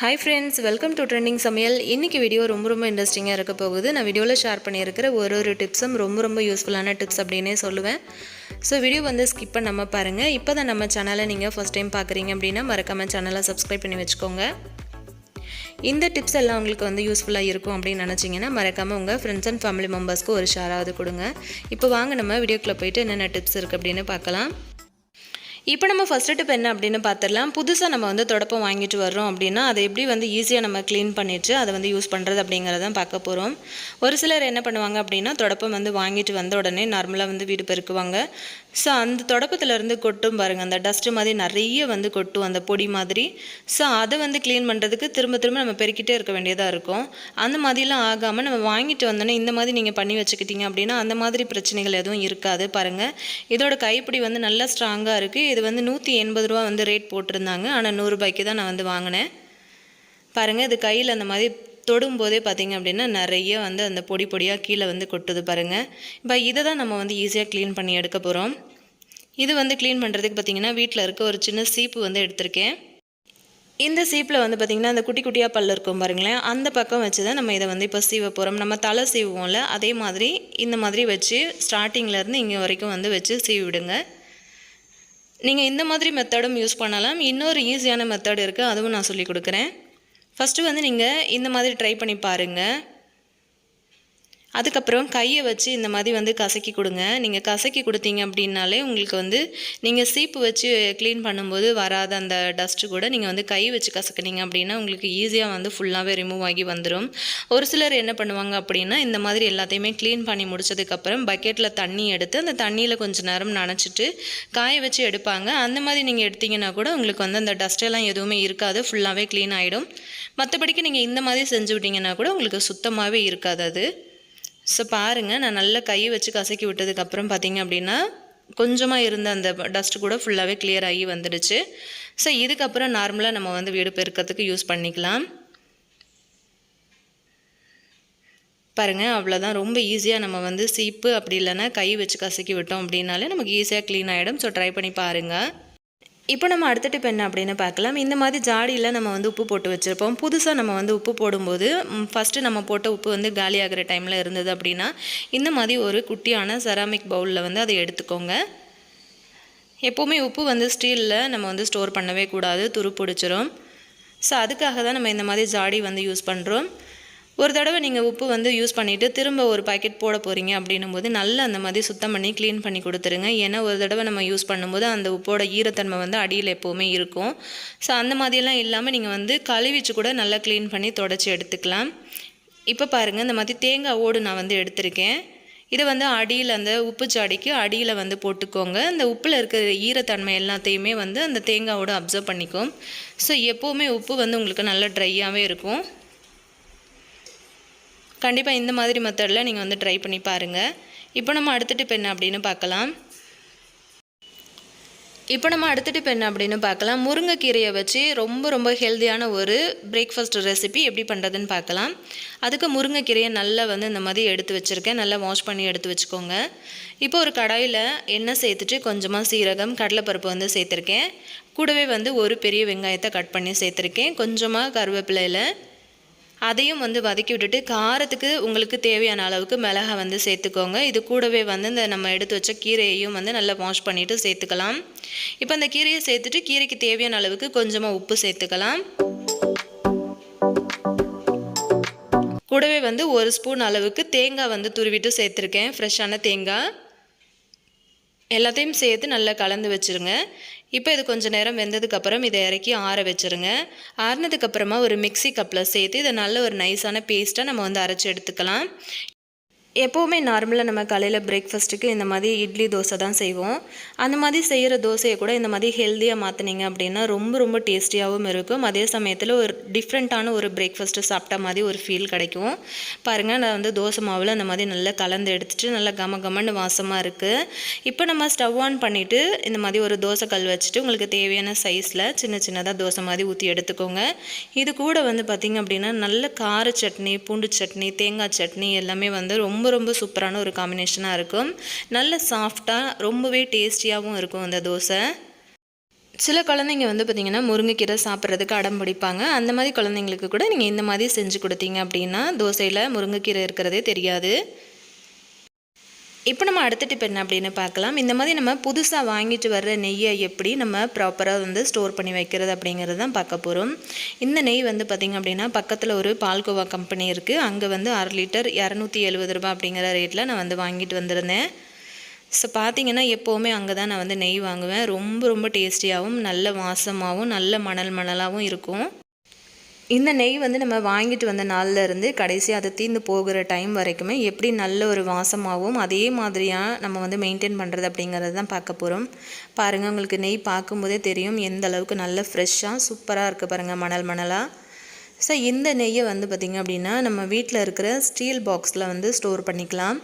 Hi friends welcome to trending சமையல் இன்றைக்கி video ரொம்ப ரொம்ப இன்ட்ரெஸ்டிங்காக இருக்க போகுது. நான் வீடியோவில் ஷேர் பண்ணியிருக்கிற ஒரு ஒரு டிப்ஸும் ரொம்ப ரொம்ப யூஸ்ஃபுல்லான டிப்ஸ் அப்படின்னே சொல்லுவேன். ஸோ வீடியோ வந்து ஸ்கிப் பண்ணாமல் பாருங்கள் இப்போ தான் நம்ம சேனலை நீங்கள் ஃபஸ்ட் டைம் பார்க்குறீங்க அப்படின்னா மறக்காமல் சேனலை சப்ஸ்கிரைப் பண்ணி வச்சுக்கோங்க. இந்த டிப்ஸ் எல்லாம் உங்களுக்கு வந்து யூஸ்ஃபுல்லாக இருக்கும் அப்படின்னு நினச்சிங்கன்னா மறக்காமல் உங்கள் ஃப்ரெண்ட்ஸ் அண்ட் ஃபேமிலி மெம்பர்ஸ்க்கு ஒரு ஷேராவது கொடுங்க. இப்போ வாங்க நம்ம வீடியோக்குள்ளே போயிட்டு என்னென்ன டிப்ஸ் இருக்குது அப்படின்னு பார்க்கலாம். இப்போ நம்ம ஃபஸ்ட்டு டிப் என்ன அப்படின்னு பார்த்துடலாம் புதுசாக நம்ம வந்து தொடப்பம் வாங்கிட்டு வர்றோம் அப்படின்னா அதை எப்படி வந்து ஈஸியாக நம்ம க்ளீன் பண்ணிட்டு அதை வந்து யூஸ் பண்ணுறது அப்படிங்கிறதான் பார்க்க போகிறோம் ஒரு சிலர் என்ன பண்ணுவாங்க அப்படின்னா தொடப்பம் வந்து வாங்கிட்டு வந்த உடனே நார்மலாக வந்து வீடு பெருக்குவாங்க. ஸோ அந்த தொடப்பத்துலேருந்து கொட்டும் பாருங்கள் அந்த டஸ்ட்டு மாதிரி நிறைய வந்து கொட்டும் அந்த பொடி மாதிரி. ஸோ அதை வந்து க்ளீன் பண்ணுறதுக்கு திரும்ப திரும்ப நம்ம பெருக்கிட்டே இருக்க வேண்டியதாக இருக்கும். அந்த மாதிரிலாம் ஆகாமல் நம்ம வாங்கிட்டு வந்தோன்னே இந்த மாதிரி நீங்கள் பண்ணி வச்சுக்கிட்டீங்க அப்படின்னா அந்த மாதிரி பிரச்சனைகள் எதுவும் இருக்காது பாருங்கள் இதோட கைப்பிடி வந்து நல்லா ஸ்ட்ராங்காக இருக்குது இது வந்து நூற்றி எண்பது ரூபா வந்து ரேட் போட்டிருந்தாங்க. ஆனால் நூறுரூபாய்க்கு தான் நான் வந்து வாங்கினேன். பாருங்கள் இது கையில் அந்த மாதிரி தொடும்போதே பார்த்திங்க அப்படின்னா நிறைய வந்து அந்த பொடி பொடியாக கீழே வந்து கொட்டுது பாருங்கள் இப்போ இதை தான் நம்ம வந்து ஈஸியாக க்ளீன் பண்ணி எடுக்க போகிறோம் இது வந்து க்ளீன் பண்ணுறதுக்கு பார்த்திங்கன்னா வீட்டில் இருக்க ஒரு சின்ன சீப்பு வந்து எடுத்திருக்கேன். இந்த சீப்பில் வந்து பார்த்திங்கன்னா அந்த குட்டி குட்டியாக பல் இருக்கும் பாருங்களேன். அந்த பக்கம் வச்சு தான் நம்ம இதை வந்து இப்போ சீவ போகிறோம் நம்ம தலை சீவுவோம்ல அதே மாதிரி இந்த மாதிரி வச்சு ஸ்டார்டிங்லேருந்து இங்கே வரைக்கும் வந்து வச்சு சீவி விடுங்க நீங்கள் இந்த மாதிரி மெத்தடும் யூஸ் பண்ணலாம். இன்னொரு ஈஸியான மெத்தட் இருக்குது அதுவும் நான் சொல்லி கொடுக்குறேன். ஃபஸ்ட்டு வந்து நீங்கள் இந்த மாதிரி ட்ரை பண்ணி பாருங்கள் அதுக்கப்புறம் கையை வச்சு இந்த மாதிரி வந்து கசக்கி கொடுங்க. நீங்கள் கசக்கி கொடுத்தீங்க அப்படின்னாலே உங்களுக்கு வந்து நீங்கள் சீப்பு வச்சு க்ளீன் பண்ணும்போது வராத அந்த டஸ்ட்டு கூட நீங்கள் வந்து கை வச்சு கசக்குனீங்க அப்படின்னா உங்களுக்கு ஈஸியாக வந்து ஃபுல்லாகவே ரிமூவ் ஆகி வந்துடும் ஒரு சிலர் என்ன பண்ணுவாங்க அப்படின்னா இந்த மாதிரி எல்லாத்தையுமே க்ளீன் பண்ணி முடிச்சதுக்கப்புறம் பக்கெட்டில் தண்ணி எடுத்து அந்த தண்ணியில் கொஞ்சம் நேரம் நனைச்சிட்டு காய வச்சு எடுப்பாங்க. அந்த மாதிரி நீங்கள் எடுத்தீங்கன்னா கூட உங்களுக்கு வந்து அந்த டஸ்ட்டெல்லாம் எதுவுமே இருக்காது. ஃபுல்லாகவே க்ளீன் ஆகிடும் மற்றபடிக்கு நீங்கள் இந்த மாதிரி செஞ்சு விட்டிங்கன்னா கூட உங்களுக்கு சுத்தமாகவே இருக்காது அது. ஸோ பாருங்கள் நான் நல்லா கை வச்சு கசக்கி விட்டதுக்கப்புறம் பார்த்தீங்க அப்படின்னா கொஞ்சமாக இருந்த அந்த டஸ்ட்டு கூட ஃபுல்லாகவே கிளியர் ஆகி வந்துடுச்சு. ஸோ இதுக்கப்புறம் நார்மலாக நம்ம வந்து வீடு பெருக்கிறதுக்கு யூஸ் பண்ணிக்கலாம். பாருங்கள் அவ்வளோதான் ரொம்ப ஈஸியாக நம்ம வந்து சீப்பு அப்படி இல்லைன்னா கை வச்சு கசக்கி விட்டோம் அப்படின்னாலே நமக்கு ஈஸியாக க்ளீன் ஆகிடும் ஸோ ட்ரை பண்ணி பாருங்கள் இப்போ நம்ம அடுத்த டிப் என்ன அப்படின்னு பார்க்கலாம். இந்த மாதிரி ஜாடியில் நம்ம வந்து உப்பு போட்டு வச்சுருப்போம். புதுசாக நம்ம வந்து உப்பு போடும்போது ஃபஸ்ட்டு நம்ம போட்ட உப்பு வந்து காலியாகிற டைமில் இருந்தது அப்படின்னா இந்த மாதிரி ஒரு குட்டியான செராமிக் பவுலில் வந்து அதை எடுத்துக்கோங்க. எப்போவுமே உப்பு வந்து ஸ்டீலில் நம்ம வந்து ஸ்டோர் பண்ணவே கூடாது. துரு பிடிச்சிரும் ஸோ அதுக்காக தான் நம்ம இந்த மாதிரி ஜாடி வந்து யூஸ் பண்ணுறோம் ஒரு தடவை நீங்கள் உப்பு வந்து யூஸ் பண்ணிவிட்டு திரும்ப ஒரு பாக்கெட் போட போகிறீங்க அப்படின்னும் போது நல்லா அந்த மாதிரி சுத்தம் பண்ணி க்ளீன் பண்ணி கொடுத்துருங்க. ஏன்னா ஒரு தடவை நம்ம யூஸ் பண்ணும்போது அந்த உப்போட ஈரத்தன்மை வந்து அடியில் எப்போவுமே இருக்கும். ஸோ அந்த மாதிரியெல்லாம் இல்லாமல் நீங்கள் வந்து கழுவிச்சு கூட நல்லா க்ளீன் பண்ணி தொடச்சி எடுத்துக்கலாம். இப்போ பாருங்கள் இந்த மாதிரி தேங்காய் ஓடு நான் வந்து எடுத்திருக்கேன். இதை வந்து அடியில் அந்த உப்பு ஜாடிக்கு அடியில் வந்து போட்டுக்கோங்க. அந்த உப்பில் இருக்கிற ஈரத்தன்மை எல்லாத்தையுமே வந்து அந்த தேங்காவோடு அப்சர்வ் பண்ணிக்கும். ஸோ எப்போவுமே உப்பு வந்து உங்களுக்கு நல்லா ட்ரையாகவே இருக்கும். கண்டிப்பாக இந்த மாதிரி மெத்தடில் நீங்கள் வந்து ட்ரை பண்ணி பாருங்கள் இப்போ நம்ம அடுத்த டிப் என்ன அப்படின்னு பார்க்கலாம். இப்போ நம்ம அடுத்த டிப் என்ன அப்படின்னு பார்க்கலாம். முருங்கைக்கீரையை வச்சு ரொம்ப ரொம்ப ஹெல்த்தியான ஒரு பிரேக்ஃபாஸ்ட் ரெசிபி எப்படி பண்ணுறதுன்னு பார்க்கலாம். அதுக்கு முருங்கைக்கீரையை நல்லா வந்து இந்த மாதிரி எடுத்து வச்சுருக்கேன். நல்லா வாஷ் பண்ணி எடுத்து வச்சுக்கோங்க. இப்போ ஒரு கடாயில் எண்ணெய் சேர்த்துட்டு கொஞ்சமாக சீரகம் கடலைப்பருப்பு வந்து சேர்த்துருக்கேன். கூடவே வந்து ஒரு பெரிய வெங்காயத்தை கட் பண்ணி சேர்த்துருக்கேன். கொஞ்சமாக கருவேப்பிலையில் அதையும் வந்து வதக்கி விட்டுட்டு காரத்துக்கு உங்களுக்கு தேவையான அளவுக்கு மிளகா வந்து சேர்த்துக்கோங்க. இது கூடவே வந்து இந்த நம்ம எடுத்து வச்ச கீரையையும் வந்து நல்லா வாஷ் பண்ணிவிட்டு சேர்த்துக்கலாம். இப்போ அந்த கீரையை சேர்த்துட்டு கீரைக்கு தேவையான அளவுக்கு கொஞ்சமாக உப்பு சேர்த்துக்கலாம். கூடவே வந்து ஒரு ஸ்பூன் அளவுக்கு தேங்காய் வந்து துருவிட்டு சேர்த்துருக்கேன். ஃப்ரெஷ்ஷான தேங்காய். எல்லாத்தையும் சேர்த்து நல்லா கலந்து வச்சுருங்க. இப்போ இது கொஞ்சம் நேரம் வெந்ததுக்கப்புறம் இதை இறக்கி ஆற வச்சுருங்க. ஆறினதுக்கப்புறமா ஒரு மிக்சி கப்பில் சேர்த்து இதை நல்ல ஒரு நைஸான பேஸ்ட்டாக நம்ம வந்து அரைச்சி எடுத்துக்கலாம். எப்போவுமே நார்மலாக நம்ம காலையில் பிரேக்ஃபாஸ்ட்டுக்கு இந்த மாதிரி இட்லி தோசை தான் செய்வோம். அந்த மாதிரி செய்கிற தோசையை கூட இந்த மாதிரி ஹெல்த்தியாக மாற்றினீங்க அப்படின்னா ரொம்ப ரொம்ப டேஸ்டியாகவும் இருக்கும். அதே சமயத்தில் ஒரு டிஃப்ரெண்ட்டான ஒரு பிரேக்ஃபாஸ்ட்டு சாப்பிட்ட மாதிரி ஒரு ஃபீல் கிடைக்கும். பாருங்கள் நான் வந்து தோசை மாவில் அந்த மாதிரி நல்லா கலந்து எடுத்துகிட்டு நல்லா கம கமன்னு வாசமாக இருக்குது இப்போ நம்ம ஸ்டவ் ஆன் பண்ணிவிட்டு இந்த மாதிரி ஒரு தோசை கல் வச்சுட்டு உங்களுக்கு தேவையான சைஸில் சின்ன சின்னதாக தோசை மாதிரி ஊற்றி எடுத்துக்கோங்க. இது கூட வந்து பார்த்திங்க அப்படின்னா நல்ல கார சட்னி பூண்டு சட்னி தேங்காய் சட்னி எல்லாமே வந்து ரொம்ப ரொம்ப ரொம்ப சூப்பரான ஒரு காம்பினேஷனாக இருக்கும். நல்ல சாஃப்டாக ரொம்பவே டேஸ்டியாகவும் இருக்கும் அந்த தோசை. சில குழந்தைங்க வந்து பார்த்திங்கன்னா முருங்கைக்கீரை சாப்பிட்றதுக்கு அடம் பிடிப்பாங்க. அந்த மாதிரி குழந்தைங்களுக்கு கூட நீங்கள் இந்த மாதிரி செஞ்சு கொடுத்தீங்க அப்படின்னா தோசையில் முருங்கைக்கீரை இருக்கிறதே தெரியாது. இப்போ நம்ம அடுத்த டிப் என்ன அப்படின்னு பார்க்கலாம். இந்த மாதிரி நம்ம புதுசாக வாங்கிட்டு வர்ற நெய்யை எப்படி நம்ம ப்ராப்பராக வந்து ஸ்டோர் பண்ணி வைக்கிறது அப்படிங்கிறது தான் பார்க்க போகிறோம் இந்த நெய் வந்து பார்த்திங்க அப்படின்னா பக்கத்தில் ஒரு பால்கோவா கம்பெனி இருக்குது அங்கே வந்து அரை லிட்டர் இரநூத்தி எழுபது ரூபாய் அப்படிங்கிற ரேட்டில் நான் வந்து வாங்கிட்டு வந்திருந்தேன். ஸோ பார்த்தீங்கன்னா எப்போவுமே அங்கே தான் நான் வந்து நெய் வாங்குவேன். ரொம்ப ரொம்ப டேஸ்டியாகவும் நல்ல வாசமாகவும் நல்ல மணல் மணலாகவும் இருக்கும். இந்த நெய் வந்து நம்ம வாங்கிட்டு வந்த நாள்லேருந்து கடைசியாக கடைசி அதை தீர்ந்து போகிற டைம் வரைக்குமே எப்படி நல்ல ஒரு வாசமாகவும் அதே மாதிரியாக நம்ம வந்து மெயின்டைன் பண்ணுறது அப்படிங்கிறது தான் பார்க்க போகிறோம் பாருங்கள் உங்களுக்கு நெய் பார்க்கும்போதே தெரியும் எந்த அளவுக்கு நல்ல ஃப்ரெஷ்ஷாக சூப்பராக இருக்குது பாருங்கள் மணல் மணலாக ஸோ இந்த நெய்யை வந்து பார்த்திங்க அப்படின்னா நம்ம வீட்டில் இருக்கிற ஸ்டீல் பாக்ஸில் வந்து ஸ்டோர் பண்ணிக்கலாம்.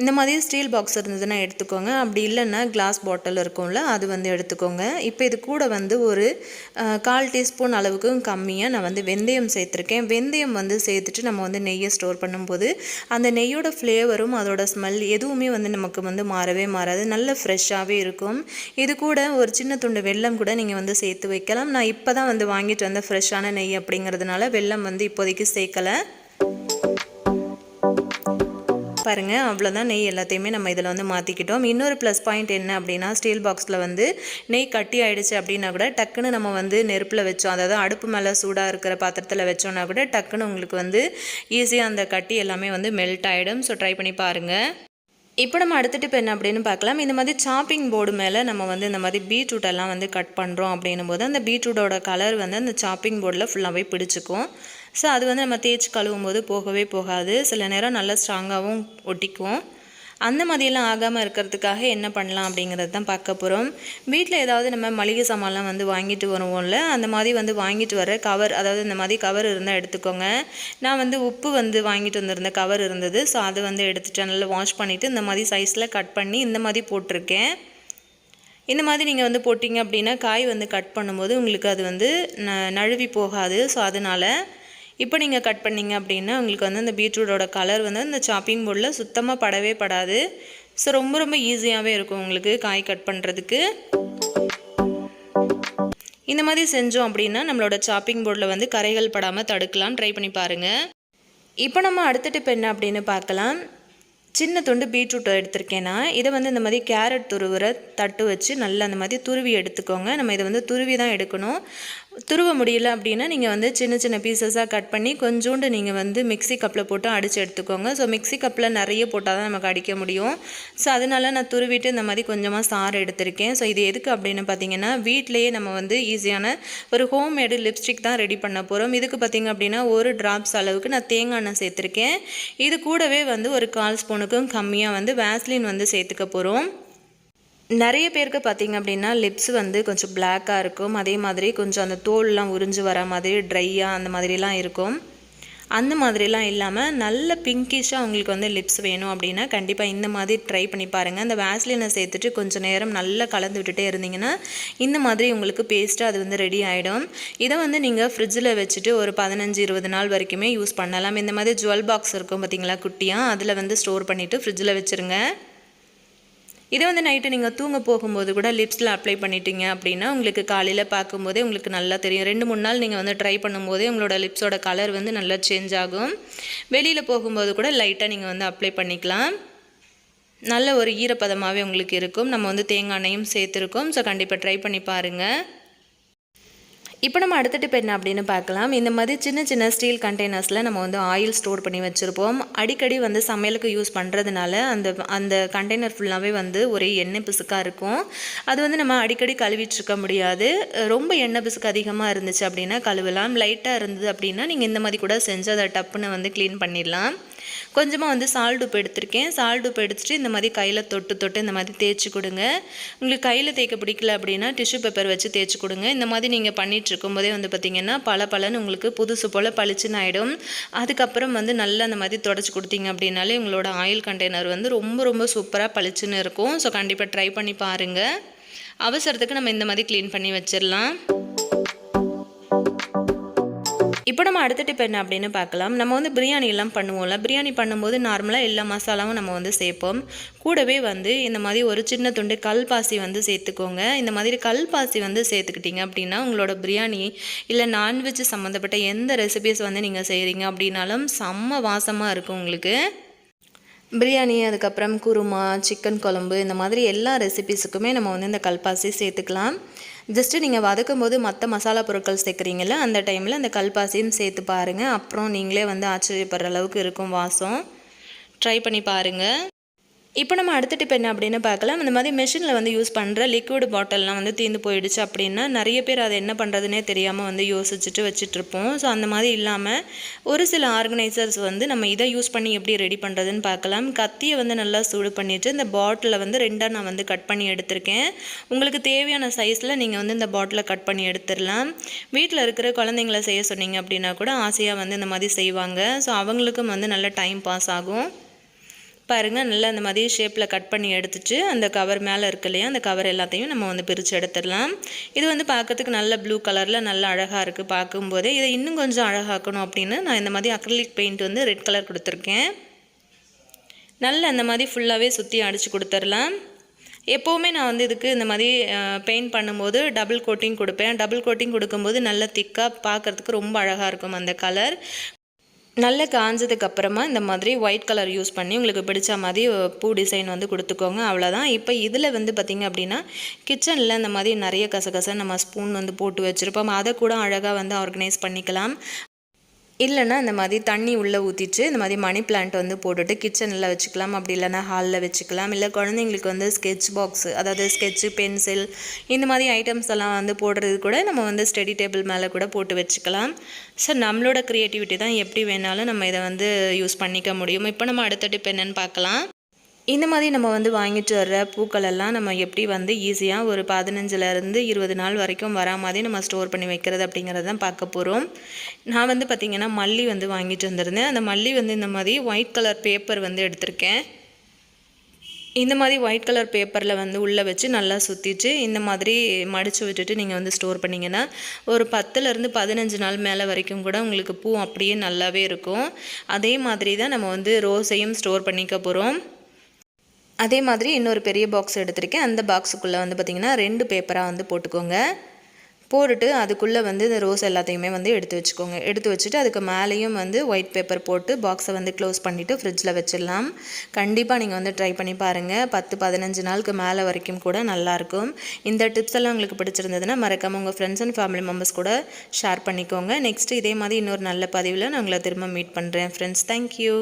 இந்த மாதிரி ஸ்டீல் பாக்ஸ் இருந்ததுன்னா எடுத்துக்கோங்க. அப்படி இல்லைன்னா கிளாஸ் பாட்டில் இருக்கும்ல அது வந்து எடுத்துக்கோங்க. இப்போ இது கூட வந்து ஒரு கால் டீஸ்பூன் அளவுக்கும் கம்மியாக நான் வந்து வெந்தயம் சேர்த்துருக்கேன். வெந்தயம் வந்து சேர்த்துட்டு நம்ம வந்து நெய்யை ஸ்டோர் பண்ணும்போது அந்த நெய்யோட ஃப்ளேவரும் அதோட ஸ்மெல் எதுவுமே வந்து நமக்கு வந்து மாறவே மாறாது. நல்ல ஃப்ரெஷ்ஷாகவே இருக்கும். இது கூட ஒரு சின்ன துண்டு வெல்லம் கூட நீங்கள் வந்து சேர்த்து வைக்கலாம். நான் இப்போ தான் வந்து வாங்கிட்டு வந்த ஃப்ரெஷ்ஷான நெய் அப்படிங்கிறதுனால வெல்லம் வந்து இப்போதைக்கு சேர்க்கலை. பாருங்க அவ்வளோதான் நெய் எல்லாத்தையுமே நம்ம இதில் வந்து மாற்றிக்கிட்டோம் இன்னொரு ப்ளஸ் பாயிண்ட் என்ன அப்படின்னா ஸ்டீல் பாக்ஸில் வந்து நெய் கட்டி ஆகிடுச்சு அப்படின்னா கூட டக்குன்னு நம்ம வந்து நெருப்பில் வச்சோம். அதாவது அடுப்பு மேலே சூடாக இருக்கிற பாத்திரத்தில் வச்சோம்னா கூட டக்குன்னு உங்களுக்கு வந்து ஈஸியாக அந்த கட்டி எல்லாமே வந்து மெல்ட் ஆகிடும் ஸோ ட்ரை பண்ணி பாருங்கள் இப்போ நம்ம அடுத்த டிப் என்ன அப்படின்னு பார்க்கலாம். இந்த மாதிரி சாப்பிங் போர்டு மேலே நம்ம வந்து இந்த மாதிரி பீட்ரூட் எல்லாம் வந்து கட் பண்ணுறோம் அப்படின்னும் போது அந்த பீட்ரூட்டோட கலர் வந்து அந்த சாப்பிங் போர்டில் ஃபுல்லாகவே பிடிச்சிக்கும். ஸோ அது வந்து நம்ம தேய்ச்சி கழுவும் போது போகவே போகாது. சில நேரம் நல்லா ஸ்ட்ராங்காகவும் ஒட்டிக்கும். அந்த மாதிரியெல்லாம் ஆகாமல் இருக்கிறதுக்காக என்ன பண்ணலாம் அப்படிங்கிறது தான் பார்க்க போகிறோம் வீட்டில் ஏதாவது நம்ம மளிகை சாமான்லாம் வந்து வாங்கிட்டு வருவோம்ல அந்த மாதிரி வந்து வாங்கிட்டு வர கவர் அதாவது இந்த மாதிரி கவர் இருந்தால் எடுத்துக்கோங்க. நான் வந்து உப்பு வந்து வாங்கிட்டு வந்திருந்த கவர் இருந்தது. ஸோ அதை வந்து எடுத்துட்டு நல்லா வாஷ் பண்ணிவிட்டு இந்த மாதிரி சைஸில் கட் பண்ணி இந்த மாதிரி போட்டிருக்கேன். இந்த மாதிரி நீங்கள் வந்து போட்டிங்க அப்படின்னா காய் வந்து கட் பண்ணும்போது உங்களுக்கு அது வந்து ந நழுவி போகாது. ஸோ அதனால் இப்போ நீங்கள் கட் பண்ணீங்க அப்படின்னா உங்களுக்கு வந்து அந்த பீட்ரூட்டோட கலர் வந்து அந்த சாப்பிங் போர்டில் சுத்தமாக படவே படாது. ஸோ ரொம்ப ரொம்ப ஈஸியாகவே இருக்கும் உங்களுக்கு காய் கட் பண்ணுறதுக்கு இந்த மாதிரி செஞ்சோம் அப்படின்னா நம்மளோட சாப்பிங் போர்டில் வந்து கரைகள் படாமல் தடுக்கலாம். ட்ரை பண்ணி பாருங்கள் இப்போ நம்ம அடுத்த டிப் என்ன அப்படின்னு பார்க்கலாம். சின்ன துண்டு பீட்ரூட் எடுத்திருக்கேன்னா இதை வந்து இந்த மாதிரி கேரட் துருவுற தட்டு வச்சு நல்லா அந்த மாதிரி துருவி எடுத்துக்கோங்க. நம்ம இதை வந்து துருவி தான் எடுக்கணும். துருவ முடியல அப்படின்னா நீங்கள் வந்து சின்ன சின்ன பீசஸாக கட் பண்ணி கொஞ்சோண்டு நீங்கள் வந்து மிக்ஸி கப்பில் போட்டு அடித்து எடுத்துக்கோங்க. ஸோ மிக்ஸி கப்பில் நிறைய போட்டால் தான் நமக்கு அடிக்க முடியும். ஸோ அதனால நான் துருவிட்டு இந்த மாதிரி கொஞ்சமாக சாறு எடுத்திருக்கேன். ஸோ இது எதுக்கு அப்படின்னு பார்த்தீங்கன்னா வீட்டிலேயே நம்ம வந்து ஈஸியான ஒரு ஹோம் மேடு லிப்ஸ்டிக் தான் ரெடி பண்ண போகிறோம் இதுக்கு பார்த்தீங்க அப்படின்னா ஒரு ட்ராப்ஸ் அளவுக்கு நான் தேங்காய் எண்ணெய் சேர்த்துருக்கேன். இது கூடவே வந்து ஒரு கால் ஸ்பூனுக்கும் கம்மியாக வந்து வேஸ்லின் வந்து சேர்த்துக்க போகிறோம் நிறைய பேருக்கு பார்த்தீங்க அப்படின்னா லிப்ஸ் வந்து கொஞ்சம் பிளாக்காக இருக்கும். அதே மாதிரி கொஞ்சம் அந்த தோல்லாம் உறிஞ்சு வர மாதிரி ட்ரையாக அந்த மாதிரிலாம் இருக்கும். அந்த மாதிரிலாம் இல்லாமல் நல்ல பிங்கிஷாக உங்களுக்கு வந்து லிப்ஸ் வேணும் அப்படின்னா கண்டிப்பாக இந்த மாதிரி ட்ரை பண்ணி பாருங்கள் அந்த வேஸ்லினை சேர்த்துட்டு கொஞ்சம் நேரம் நல்லா கலந்து விட்டுட்டே இருந்தீங்கன்னா இந்த மாதிரி உங்களுக்கு பேஸ்ட்டாக அது வந்து ரெடி ஆகிடும் இதை வந்து நீங்கள் ஃப்ரிட்ஜில் வச்சுட்டு ஒரு பதினஞ்சு இருபது நாள் வரைக்குமே யூஸ் பண்ணலாம். இந்த மாதிரி ஜுவல் பாக்ஸ் இருக்கும் பார்த்தீங்களா குட்டியாக அதில் வந்து ஸ்டோர் பண்ணிவிட்டு ஃப்ரிட்ஜில் வச்சுருங்க. இதை வந்து நைட்டு நீங்கள் தூங்க போகும்போது கூட லிப்ஸில் அப்ளை பண்ணிட்டீங்க அப்படின்னா உங்களுக்கு காலையில் பார்க்கும்போதே உங்களுக்கு நல்லா தெரியும். ரெண்டு மூணு நாள் நீங்கள் வந்து ட்ரை பண்ணும்போதே உங்களோட லிப்ஸோட கலர் வந்து நல்லா சேஞ்ச் ஆகும். வெளியில் போகும்போது கூட லைட்டாக நீங்கள் வந்து அப்ளை பண்ணிக்கலாம். நல்ல ஒரு ஈரப்பதமாகவே உங்களுக்கு இருக்கும். நம்ம வந்து தேங்காய் எண்ணெயும் சேர்த்துருக்கோம். ஸோ கண்டிப்பாக ட்ரை பண்ணி பாருங்கள் இப்போ நம்ம அடுத்த டிப் என்ன அப்படின்னு பார்க்கலாம். இந்த மாதிரி சின்ன சின்ன ஸ்டீல் கண்டெய்னர்ஸில் நம்ம வந்து ஆயில் ஸ்டோர் பண்ணி வச்சுருப்போம். அடிக்கடி வந்து சமையலுக்கு யூஸ் பண்ணுறதுனால அந்த அந்த கண்டெய்னர் ஃபுல்லாகவே வந்து ஒரே எண்ணெய் பிசுக்காக இருக்கும். அது வந்து நம்ம அடிக்கடி கழுவிட்டுருக்க முடியாது. ரொம்ப எண்ணெய் பிசுக்கு அதிகமாக இருந்துச்சு அப்படின்னா கழுவலாம். லைட்டாக இருந்தது அப்படின்னா நீங்கள் இந்த மாதிரி கூட செஞ்சு அதை டப்புன்னு வந்து க்ளீன் பண்ணிடலாம். கொஞ்சமாக வந்து சால்ட் உப்பு எடுத்திருக்கேன். சால்ட் உப்பு எடுத்துட்டு இந்த மாதிரி கையில் தொட்டு தொட்டு இந்த மாதிரி தேய்ச்சி கொடுங்க. உங்களுக்கு கையில் தேய்க்க பிடிக்கல அப்படின்னா டிஷ்யூ பேப்பர் வச்சு தேய்ச்சி கொடுங்க. இந்த மாதிரி நீங்கள் பண்ணிகிட்டு இருக்கும்போதே வந்து பார்த்திங்கன்னா பல பலன்னு உங்களுக்கு புதுசு போல் பளிச்சுன்னு ஆகிடும் அதுக்கப்புறம் வந்து நல்லா அந்த மாதிரி தொடச்சி கொடுத்தீங்க அப்படின்னாலே உங்களோட ஆயில் கண்டெய்னர் வந்து ரொம்ப ரொம்ப சூப்பராக பளிச்சுன்னு இருக்கும். ஸோ கண்டிப்பாக ட்ரை பண்ணி பாருங்கள் அவசரத்துக்கு நம்ம இந்த மாதிரி க்ளீன் பண்ணி வச்சிடலாம். இப்போ நம்ம அடுத்த டிப் என்ன அப்படின்னு பார்க்கலாம். நம்ம வந்து பிரியாணி எல்லாம் பண்ணுவோம்ல. பிரியாணி பண்ணும்போது நார்மலாக எல்லா மசாலாவும் நம்ம வந்து சேர்ப்போம். கூடவே வந்து இந்த மாதிரி ஒரு சின்ன துண்டு கல் பாசி வந்து சேர்த்துக்கோங்க. இந்த மாதிரி கல் பாசி வந்து சேர்த்துக்கிட்டீங்க அப்படின்னா உங்களோட பிரியாணி இல்லை நான்வெஜ் சம்மந்தப்பட்ட எந்த ரெசிபிஸ் வந்து நீங்கள் செய்கிறீங்க அப்படின்னாலும் செம்ம வாசமாக இருக்கும் உங்களுக்கு. பிரியாணி அதுக்கப்புறம் குருமா சிக்கன் குழம்பு இந்த மாதிரி எல்லா ரெசிபிஸுக்குமே நம்ம வந்து இந்த கல்பாசி சேர்த்துக்கலாம். ஜஸ்ட்டு நீங்கள் வதக்கும் போது மற்ற மசாலா பொருட்கள் சேர்க்குறீங்கள அந்த டைமில் அந்த கல்பாசியும் சேர்த்து பாருங்கள் அப்புறம் நீங்களே வந்து ஆச்சரியப்படுற அளவுக்கு இருக்கும் வாசம். ட்ரை பண்ணி பாருங்கள் இப்போ நம்ம அடுத்த டிப் என்ன அப்படின்னு பார்க்கலாம். இந்த மாதிரி மிஷினில் வந்து யூஸ் பண்ணுற லிக்விட் பாட்டில்லாம் வந்து தீர்ந்து போயிடுச்சு அப்படின்னா நிறைய பேர் அதை என்ன பண்ணுறதுனே தெரியாமல் வந்து யோசிச்சுட்டு வச்சுட்ருப்போம் ஸோ அந்த மாதிரி இல்லாமல் ஒரு சில ஆர்கனைசர்ஸ் வந்து நம்ம இதை யூஸ் பண்ணி எப்படி ரெடி பண்ணுறதுன்னு பார்க்கலாம். கத்தியை வந்து நல்லா சூடு பண்ணிவிட்டு இந்த பாட்டிலை வந்து ரெண்டாக நான் வந்து கட் பண்ணி எடுத்திருக்கேன். உங்களுக்கு தேவையான சைஸில் நீங்கள் வந்து இந்த பாட்டிலை கட் பண்ணி எடுத்துடலாம். வீட்டில் இருக்கிற குழந்தைங்கள செய்ய சொன்னீங்க அப்படின்னா கூட ஆசையாக வந்து இந்த மாதிரி செய்வாங்க. ஸோ அவங்களுக்கும் வந்து நல்ல டைம் பாஸ் ஆகும். பாருங்கள் நல்லா அந்த மாதிரி ஷேப்பில் கட் பண்ணி எடுத்துட்டு அந்த கவர் மேலே இருக்கு இல்லையா அந்த கவர் எல்லாத்தையும் நம்ம வந்து பிரித்து எடுத்துடலாம். இது வந்து பார்க்கறதுக்கு நல்ல ப்ளூ கலரில் நல்ல அழகாக இருக்குது பார்க்கும்போதே இதை இன்னும் கொஞ்சம் அழகாக்கணும் அப்படின்னு நான் இந்த மாதிரி அக்ரலிக் பெயிண்ட் வந்து ரெட் கலர் கொடுத்துருக்கேன். நல்ல அந்த மாதிரி ஃபுல்லாகவே சுற்றி அடித்து கொடுத்துர்லாம் எப்போவுமே நான் வந்து இதுக்கு இந்த மாதிரி பெயிண்ட் பண்ணும்போது டபுள் கோட்டிங் கொடுப்பேன். டபுள் கோட்டிங் கொடுக்கும்போது நல்ல திக்காக பார்க்குறதுக்கு ரொம்ப அழகாக இருக்கும் அந்த கலர் நல்ல காஞ்சதுக்கு அப்புறமா இந்த மாதிரி ஒயிட் கலர் யூஸ் பண்ணி உங்களுக்கு பிடிச்ச மாதிரி பூ டிசைன் வந்து கொடுத்துக்கோங்க. அவ்வளோதான் இப்போ இதில் வந்து பார்த்திங்க அப்படின்னா கிச்சனில் இந்த மாதிரி நிறைய கசகச நம்ம ஸ்பூன் வந்து போட்டு வச்சுருப்போம். அதை கூட அழகாக வந்து ஆர்கனைஸ் பண்ணிக்கலாம். இல்லைன்னா இந்த மாதிரி தண்ணி உள்ளே ஊற்றிட்டு இந்த மாதிரி மணி பிளான்ட் வந்து போட்டுட்டு கிச்சனில் வச்சுக்கலாம். அப்படி இல்லைனா ஹாலில் வச்சுக்கலாம். இல்லை குழந்தைங்களுக்கு வந்து ஸ்கெட்ச் பாக்ஸ் அதாவது ஸ்கெட்ச்சு பென்சில் இந்த மாதிரி ஐட்டம்ஸ் எல்லாம் வந்து போடுறது கூட நம்ம வந்து ஸ்டடி டேபிள் மேலே கூட போட்டு வச்சுக்கலாம். ஸோ நம்மளோட க்ரியேட்டிவிட்டி தான் எப்படி வேணாலும் நம்ம இதை வந்து யூஸ் பண்ணிக்க முடியும். இப்போ நம்ம அடுத்த டிப் என்னென்னு பார்க்கலாம். இந்த மாதிரி நம்ம வந்து வாங்கிட்டு வர்ற பூக்கள் எல்லாம் நம்ம எப்படி வந்து ஈஸியாக ஒரு பதினஞ்சுலேருந்து இருபது நாள் வரைக்கும் வரா மாதிரி நம்ம ஸ்டோர் பண்ணி வைக்கிறது அப்படிங்கிறத தான் பார்க்க போகிறோம் நான் வந்து பார்த்திங்கன்னா மல்லி வந்து வாங்கிட்டு வந்திருந்தேன். அந்த மல்லி வந்து இந்த மாதிரி ஒயிட் கலர் பேப்பர் வந்து எடுத்திருக்கேன். இந்த மாதிரி ஒயிட் கலர் பேப்பரில் வந்து உள்ளே வச்சு நல்லா சுற்றிட்டு இந்த மாதிரி மடித்து விட்டுட்டு நீங்கள் வந்து ஸ்டோர் பண்ணிங்கன்னா ஒரு பத்துலேருந்து பதினஞ்சு நாள் மேலே வரைக்கும் கூட உங்களுக்கு பூ அப்படியே நல்லாவே இருக்கும். அதே மாதிரி தான் நம்ம வந்து ரோஸையும் ஸ்டோர் பண்ணிக்க போகிறோம் அதே மாதிரி இன்னொரு பெரிய பாக்ஸ் எடுத்திருக்கேன். அந்த பாக்ஸுக்குள்ளே வந்து பார்த்திங்கன்னா ரெண்டு பேப்பராக வந்து போட்டுக்கோங்க. போட்டுட்டு அதுக்குள்ளே வந்து இந்த ரோஸ் எல்லாத்தையுமே வந்து எடுத்து வச்சுக்கோங்க. எடுத்து வச்சுட்டு அதுக்கு மேலேயும் வந்து ஒயிட் பேப்பர் போட்டு பாக்ஸை வந்து க்ளோஸ் பண்ணிவிட்டு ஃப்ரிட்ஜில் வச்சிடலாம். கண்டிப்பாக நீங்கள் வந்து ட்ரை பண்ணி பாருங்கள் பத்து பதினஞ்சு நாளுக்கு மேலே வரைக்கும் கூட நல்லாயிருக்கும் இந்த டிப்ஸ் எல்லாம் உங்களுக்கு பிடிச்சிருந்ததுன்னா மறக்காமல் உங்கள் ஃப்ரெண்ட்ஸ் அண்ட் ஃபேமிலி மெம்பர்ஸ் கூட ஷேர் பண்ணிக்கோங்க. நெக்ஸ்ட்டு இதே மாதிரி இன்னொரு நல்ல பதிவில் நான் உங்களை திரும்ப மீட் பண்ணுறேன் ஃப்ரெண்ட்ஸ் தேங்க்யூ